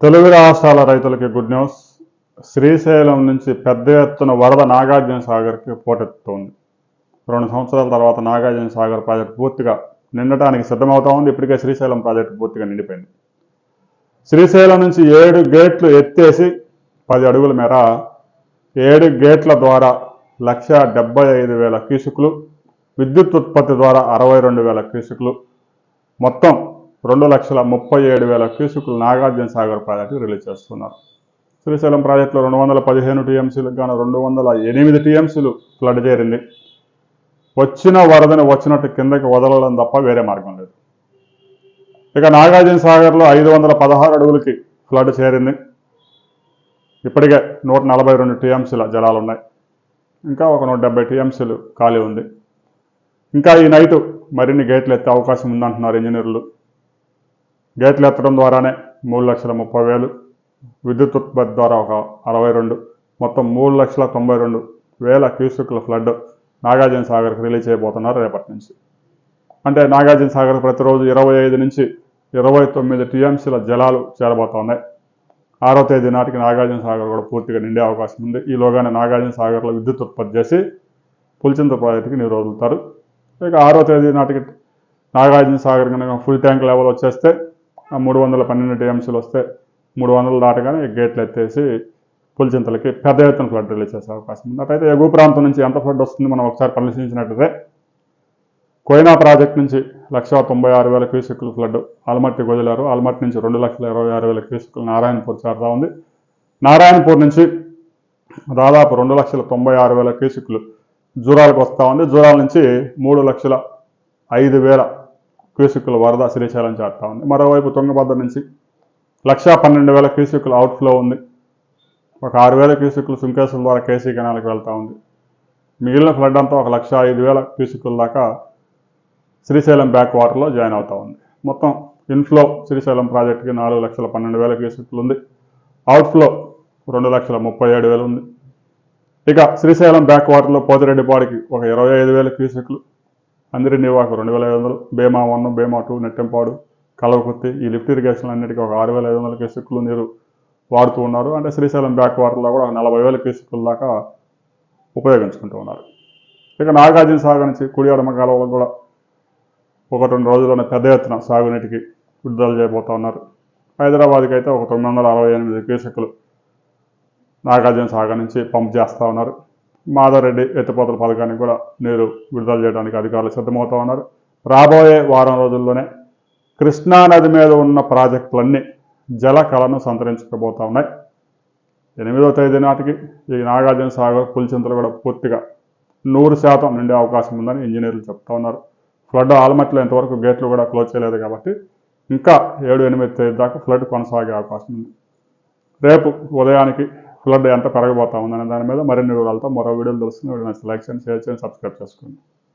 తెలుగు రాష్ట్రాల రైతులకి good news. Srisailam నుంచి పెద్ద ఎత్తున వరద నాగార్జున సాగర్కి పోటెత్తుతోంది. రెండు సంవత్సరాల తర్వాత నాగార్జున సాగర్ ప్రాజెక్టు పూర్తిగా నిండటానికి సిద్ధమవుతా ఉంది. ఇప్పటికే శ్రీశైలం ప్రాజెక్టు పూర్తిగా నిండిపోయింది. శ్రీశైలం నుంచి ఏడు గేట్లు ఎత్తేసి పది అడుగుల మేర ఏడు గేట్ల ద్వారా లక్ష డెబ్బై ఐదు వేల క్యూసుకులు విద్యుత్ ఉత్పత్తి ద్వారా అరవై రెండు వేల క్యూసుకులు మొత్తం రెండు లక్షల ముప్పై ఏడు వేల క్యూసుకులు నాగార్జున సాగర్ ప్రాజెక్టు రిలీజ్ చేస్తున్నారు. శ్రీశైలం ప్రాజెక్టులో రెండు వందల పదిహేను టీఎంసీలకు గాను రెండు వందల ఎనిమిది టీఎంసీలు ఫ్లడ్ చేరింది. వచ్చిన వరదని వచ్చినట్టు కిందకి వదలడం తప్ప వేరే మార్గం లేదు. ఇక నాగార్జున సాగర్లో ఐదు వందల పదహారు అడుగులకి ఫ్లడ్ చేరింది. ఇప్పటికే నూట నలభై రెండు టీఎంసీల జలాలు ఉన్నాయి ఇంకా ఒక నూట డెబ్బై టీఎంసీలు ఖాళీ ఉంది. ఇంకా ఈ నైటు మరిన్ని గేట్లు ఎత్తే అవకాశం ఉందంటున్నారు ఇంజనీర్లు. గేట్లు ఎత్తడం ద్వారానే మూడు లక్షల ముప్పై వేలు విద్యుత్ ఉత్పత్తి ద్వారా ఒక అరవై రెండు మొత్తం మూడు లక్షల తొంభై రెండు వేల క్యూసెక్ల ఫ్లడ్ నాగార్జున సాగర్కి రిలీజ్ చేయబోతున్నారు రేపటి నుంచి. అంటే నాగార్జున సాగర్ ప్రతిరోజు ఇరవై ఐదు నుంచి ఇరవై తొమ్మిది టీఎంసీల జలాలు చేరబోతున్నాయి ఆరో తేదీ నాటికి నాగార్జున సాగర్ కూడా పూర్తిగా నిండే అవకాశం ఉంది. ఈలోగానే నాగార్జున సాగర్లో విద్యుత్ ఉత్పత్తి చేసి పులిచింత ప్రాజెక్టుకి నీరు వదులుతారు ఇక ఆరో తేదీ నాటికి నాగార్జున సాగర్ కనుక ఫుల్ ట్యాంక్ లెవెల్ వచ్చేస్తే మూడు వందల పన్నెండు టీఎంసీలు వస్తే మూడు వందలు దాటగానే గేట్లు ఎత్తేసి పులిచింతలకి పెద్ద ఎత్తున ఫ్లడ్ రిలీజ్ చేసే అవకాశం ఉంది. అటైతే ఎగువ ప్రాంతం నుంచి ఎంత ఫ్లడ్ వస్తుంది మనం ఒకసారి పరిశీలించినట్టయితే కోయినా ప్రాజెక్ట్ నుంచి లక్ష తొంభై ఆరు వేల క్యూసెక్కులు ఫ్లడ్ ఆల్మట్టి వదిలారు ఆల్మట్టి నుంచి రెండు లక్షల ఇరవై ఆరు వేల క్యూసెక్కులు నారాయణపూర్ చేరుతా ఉంది. నారాయణపూర్ నుంచి దాదాపు రెండు లక్షల తొంభై ఆరు వేల క్యూసెక్లు జూరాలకు వస్తూ ఉంది. జూరాల నుంచి మూడు లక్షల ఐదు వేల క్యూసెక్ల వరద శ్రీశైలం చేరుతా ఉంది. మరోవైపు తుంగభద్ర నుంచి లక్ష పన్నెండు వేల క్యూసెక్లు అవుట్ఫ్లో ఉంది. ఒక ఆరు వేల క్యూసెక్లు సుంకేశ్వరం ద్వారా కేసీ కెనాల్కి వెళ్తూ ఉంది. మిగిలిన ఫ్లడ్ అంతా ఒక లక్ష ఐదు వేల క్యూసెక్ల దాకా శ్రీశైలం బ్యాక్ వాటర్లో జాయిన్ అవుతా ఉంది. మొత్తం ఇన్ఫ్లో శ్రీశైలం ప్రాజెక్టుకి నాలుగు లక్షల పన్నెండు వేల క్యూసెక్లు ఉంది. అవుట్ఫ్లో రెండు లక్షల ముప్పై ఏడు వేలు ఉంది. ఇక శ్రీశైలం బ్యాక్ వాటర్లో పోతిరెడ్డిపాడికి ఒక ఇరవై ఐదు వేల క్యూసెక్లు అందరి నివాకు రెండు వేల ఐదు వందలు బేమా వన్ బేమా టూ నెట్టెంపాడు కలవకుర్తి ఈ లిఫ్ట్ ఇరిగేషన్ అన్నిటికీ ఒక ఆరు వేల ఐదు వందల కేసుకులు నీరు వాడుతూ ఉన్నారు. అంటే శ్రీశైలం బ్యాక్ వాటర్లో కూడా ఒక నలభై వేల క్యూసెక్ల దాకా ఉపయోగించుకుంటూ ఉన్నారు. ఇక నాగార్జున సాగర్ నుంచి కుడియాడమ ఎడమ కాలువలు కూడా ఒక రెండు రోజుల్లోనే పెద్ద ఎత్తున సాగునీటికి విడుదల చేయబోతా ఉన్నారు. హైదరాబాద్కి అయితే ఒక తొమ్మిది వందల అరవై ఎనిమిది కేసుకులు నాగార్జున సాగర్ నుంచి పంప్ చేస్తూ ఉన్నారు. మాధవరెడ్డి ఎత్తిపోతల పథకానికి కూడా నీరు విడుదల చేయడానికి అధికారులు సిద్ధమవుతా ఉన్నారు. రాబోయే వారం రోజుల్లోనే కృష్ణా నది మీద ఉన్న ప్రాజెక్టులన్నీ జల కళను సంతరించుకోబోతా ఉన్నాయి. ఎనిమిదో తేదీ నాటికి ఈ నాగార్జున సాగర్ పులిచింతలు కూడా పూర్తిగా నూరు శాతం నిండే అవకాశం ఉందని ఇంజనీర్లు చెప్తా ఉన్నారు. ఫ్లడ్ ఆల్మట్లో ఇంతవరకు గేట్లు కూడా క్లోజ్ చేయలేదు కాబట్టి ఇంకా ఏడు ఎనిమిది తేదీ దాకా ఫ్లడ్ కొనసాగే అవకాశం ఉంది. రేపు ఉదయానికి ఫ్లడ్ ఎంత పెరగబోతా ఉందనే దాని మీద మరిన్ని వివరాలతో మరో వీడియోలు తెలుసుకుని వీడియో నచ్చితే లైక్ చేయండి షేర్ చేయండి సబ్స్క్రైబ్ చేసుకోండి.